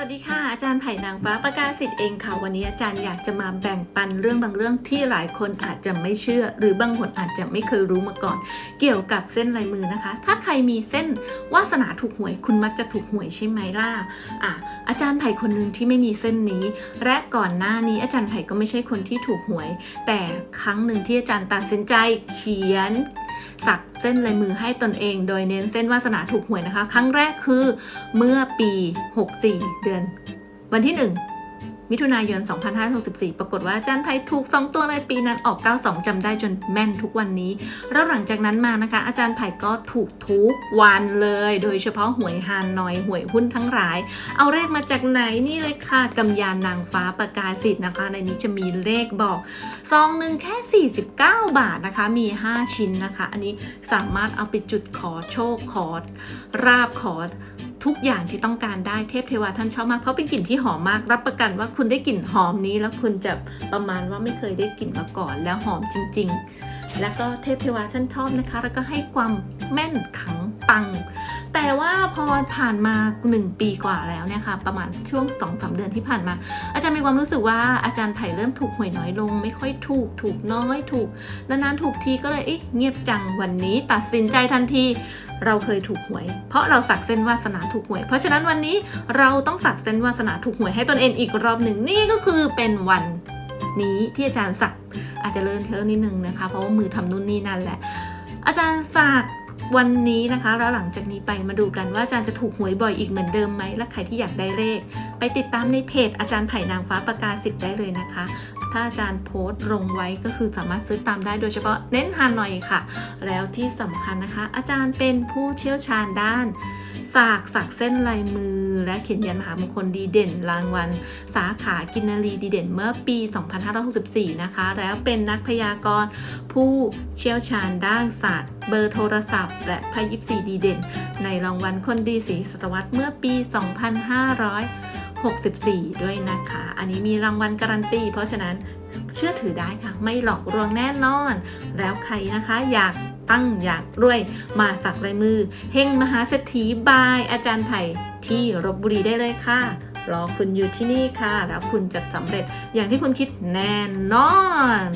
สวัสดีค่ะ อาจารย์ไผ่นางฟ้าประกาศสิทธิ์เองค่ะ วันนี้อาจารย์อยากจะมาแบ่งปันเรื่องบางเรื่องที่หลายคนอาจจะไม่เชื่อ หรือบางคนอาจจะไม่เคยรู้มาก่อน เกี่ยวกับเส้นลายมือนะคะ ถ้าใครมีเส้นวาสนาถูกหวย คุณมักจะถูกหวยใช่ไหมล่ะอะอาจารย์ไผ่คนหนึ่งที่ไม่มีเส้นนี้ และก่อนหน้านี้อาจารย์ไผ่ก็ไม่ใช่คนที่ถูกหวย แต่ครั้งหนึ่งที่อาจารย์ตัดสินใจเขียน สักเส้นลายมือให้ตนเอง โดยเน้นเส้นวาสนาถูกหวยนะคะ ครั้งแรกคือเมื่อปี 64 เดือน วันที่ 1 มิถุนายน 2564 ปรากฏว่าอาจารย์ไพถูก 2 ตัวในปีนั้นออก 92จำได้จนแม่นทุกวันนี้ แล้วหลังจากนั้นมานะคะ อาจารย์ไผ่ก็ถูกทุกวันเลย โดยเฉพาะหวยฮานนอยหวยหุ้นทั้งหลาย เอาเลขมาจากไหนนี่เลยค่ะกำยานนางฟ้าประกาศสิทธิ์นะคะ ในนี้จะมีเลขบอกซองหนึ่งแค่ 49 บาทนะคะ มี 5 ชิ้นนะคะ อันนี้สามารถเอาไปจุดขอโชคขอราบขอ ทุกอย่างที่ต้องการได้เทพเทวาท่านชอบมาก เพราะเป็นกลิ่นที่หอมมาก รับประกันว่าคุณได้กลิ่นหอมนี้ แล้วคุณจะประมาณว่าไม่เคยได้กลิ่นมาก่อน แล้วหอมจริง ๆ แล้วก็เทพเทวาท่านชอบนะคะ แล้วก็ให้ความแม่นขังปัง แต่ว่าพอผ่านมา 1 ปีกว่าแล้วเนี่ยค่ะ ประมาณช่วง2อสเดือนที่ผ่านมา อาจารย์มีความรู้สึกว่าอาจารย์ไผ่เริ่มถูกหวยน้อยลง ไม่ค่อยถูกถูกน้อยถูกนานๆถูกทีก็เลยเอ๊ะเงียบจังวันนี้ ตัดสินใจทันที เราเคยถูกหวย เพราะเราสักเส้นวาสนาถูกหวย เพราะฉะนั้นวันนี้เราต้องสักเส้นวาสนาถูกหวยให้ตนเองอีกรอบหนึ่งนี่ก็คือเป็นวันนี้ที่อาจารย์สักอาจจะเลื่อนเทอนิดนึงนะคะ เพราะว่ามือทำนู่นนี่นั่นแหละ อาจารย์สัก วันนี้นะคะ แล้วหลังจากนี้ไปมาดูกันว่าอาจารย์จะถูกหวยบ่อยอีกเหมือนเดิมไหมและใครที่อยากได้เลข ไปติดตามในเพจอาจารย์ไผ่นางฟ้าประกาศสิทธิ์ได้เลยนะคะ ถ้าอาจารย์โพสต์ลงไว้ก็คือสามารถซื้อตามได้โดยเฉพาะเน้นฮานอยค่ะ แล้วที่สำคัญนะคะ อาจารย์เป็นผู้เชี่ยวชาญด้านสากสักเส้นลายมือ และเขียนยันมหามงคลดีเด่นรางวัล สาขากินนารีดีเด่นเมื่อปี 2564 นะคะ แล้วเป็นนักพยากรณ์ผู้เชี่ยวชาญด้านศาสตร์เบอร์โทรศัพท์ และไพ่ยิปซีดีเด่น ในรางวัลคนดีสีศตวรรษเมื่อปี 2500 64 ด้วยนะคะ อันนี้มีรางวัลการันตี เพราะฉะนั้นเชื่อถือได้ค่ะ ไม่หลอกลวงแน่นอน แล้วใครนะคะอยากตั้งอยากรวยมาสักลายมือ เฮงมหาเศรษฐีบายอาจารย์ไผ่ที่รบบุรีได้เลยค่ะ รอคุณอยู่ที่นี่ค่ะ แล้วคุณจะสำเร็จอย่างที่คุณคิดแน่นอน